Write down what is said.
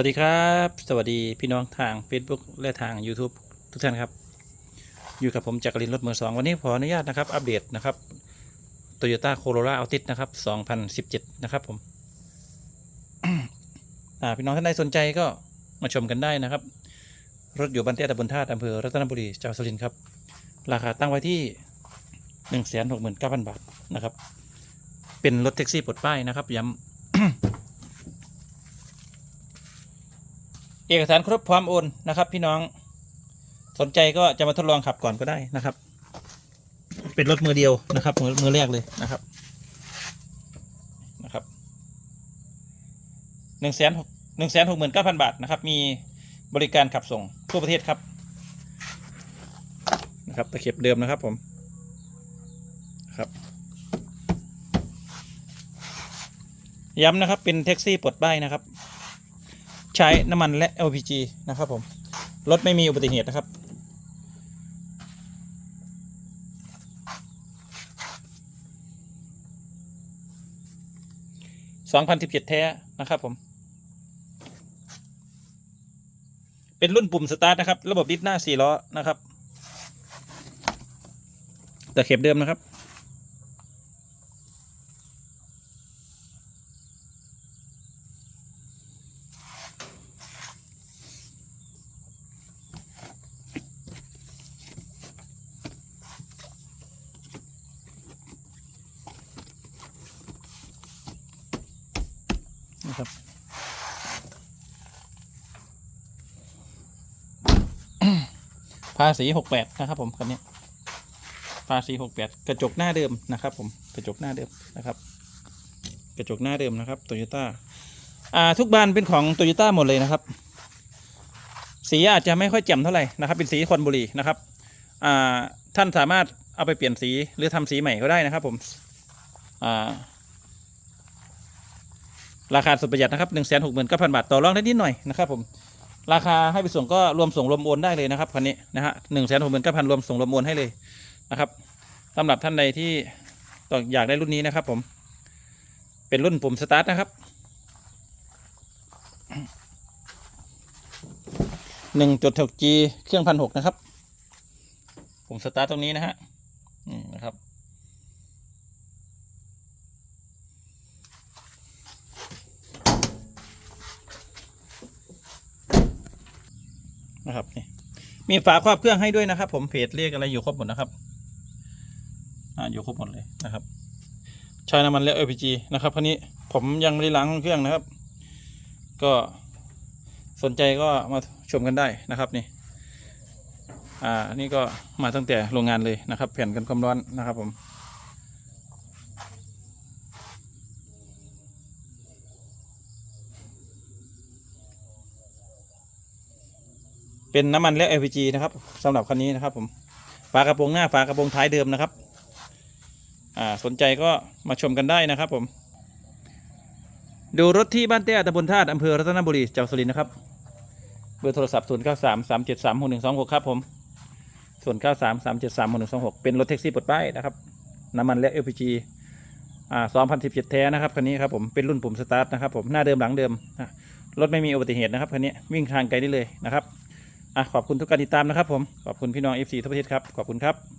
วัสดีครับ สวัสดีพี่น้องทาง Facebook และทาง YouTube ทุกท่านครับ อยู่กับผมจักรินรถมือสองวันนี้ขออนุญาตนะครับ อัปเดตนะครับ Toyota Corolla Altis นะครับ2017 นะครับผมอ่าพี่น้องท่านใดสนใจก็มาชมกันได้นะครับ รถอยู่บันเตี้ยตำบลท่าตุอำเภอรัตนบุรีจังหวัดสุรินทร์ครับ ราคาตั้งไว้ที่ 169,000 บาทนะครับ เป็นรถแท็กซี่ปลดป้ายนะครับย้ำ เอกสารครบพร้อมโอนนะครับ พี่น้องสนใจก็จะมาทดลองขับก่อนก็ได้นะครับ เป็นรถมือเดียวนะครับมือมือแรกเลยนะครับนะครับหนึ่งแสนหกหนึ่งแสนหกหมื่นเก้าพันบาทนะครับ มีบริการขับส่งทั่วประเทศครับนะครับตะเข็บเดิมนะครับผมครับย้ำนะครับเป็นแท็กซี่ปลดป้ายนะครับ ใช้น้ำมันและ LPG นะครับผม รถไม่มีอุบัติเหตุนะครับ 2017 แท้นะครับผม เป็นรุ่นปุ่มสตาร์ทนะครับ ระบบดิสหน้า 4 ล้อนะครับ แต่เข็บเดิมนะครับ นะครับภาษีหกแปดนะครับผมคันนี้ภาษีหกแปดกระจกหน้าเดิมนะครับ ผมกระจกหน้าเดิมนะครับ กระจกหน้าเดิมนะครับโตโยต้าอ่าทุกบานเป็นของโตโยต้าหมดเลยนะครับ สีอาจจะไม่ค่อยแจ่มเท่าไหร่นะครับ เป็นสีควนบุรีนะครับอ่าท่านสามารถเอาไปเปลี่ยนสีหรือทำสีใหม่ก็ได้นะครับ ผมอ่า ราคาสุดประหยัดนะครับหนึ่งแสนหกหมื่นเก้าพันบาทต่อรองได้นิดหน่อยนะครับผมราคาให้ไปส่งก็รวมส่งรวมโอนได้เลยนะครับคันนี้นะฮะหนึ่งแสนหกหมื่นเก้าพันรวมส่งรวมโอนให้เลยนะครับสำหรับท่านใดที่ต้องอยากได้รุ่นนี้นะครับ ผม เป็นรุ่นปุ่มสตาร์ทนะครับหนึ่งจุดหก G เครื่องพันหกนะครับปุ่มสตาร์ทตรงนี้นะฮะนี่นะครับ นะครับนี่มีฝาครอบเครื่องให้ด้วยนะครับ ผมเพจเรียกอะไรอยู่ครบหมดนะครับอ่าอยู่ครบหมดเลยนะครับ ใช้น้ำมันและ LPG นะครับคันนี้ผมยังไม่ได้ล้างเครื่องนะครับ ก็สนใจก็มาชมกันได้นะครับนี่อ่านี่ก็มาตั้งแต่โรงงานเลยนะครับ แผ่นกันความร้อนนะครับผม เป็นน้ำมันและ LPG นะครับสำหรับคันนี้นะครับผมฝากระโปรงหน้าฝากระโปรงท้ายเดิมนะครับอ่าสนใจก็มาชมกันได้นะครับ ผม ดูรถที่บ้านเต้ตำบลธาตุอำเภอรัตนบุรีจังหวัดสุรินทร์นะครับเบอร์โทรศัพท์ 0 9 3 3 7 3 6 1 2 6 ครับผม0 9 3 3 7 3 6 1 2 6 เป็นรถแท็กซี่ปลดป้ายนะครับ น้ำมันและ LPG อ่า2017 แท้นะครับคันนี้ครับผมเป็นรุ่นปุ่มสตาร์ทนะครับผมหน้าเดิมหลังเดิมรถไม่มีอุบัติเหตุนะครับคันนี้วิ่งทางไกลได้เลยนะครับ อะขอบคุณทุกการติดตามนะครับผม ขอบคุณพี่น้อง FC ทุกประเทศครับ ขอบคุณครับ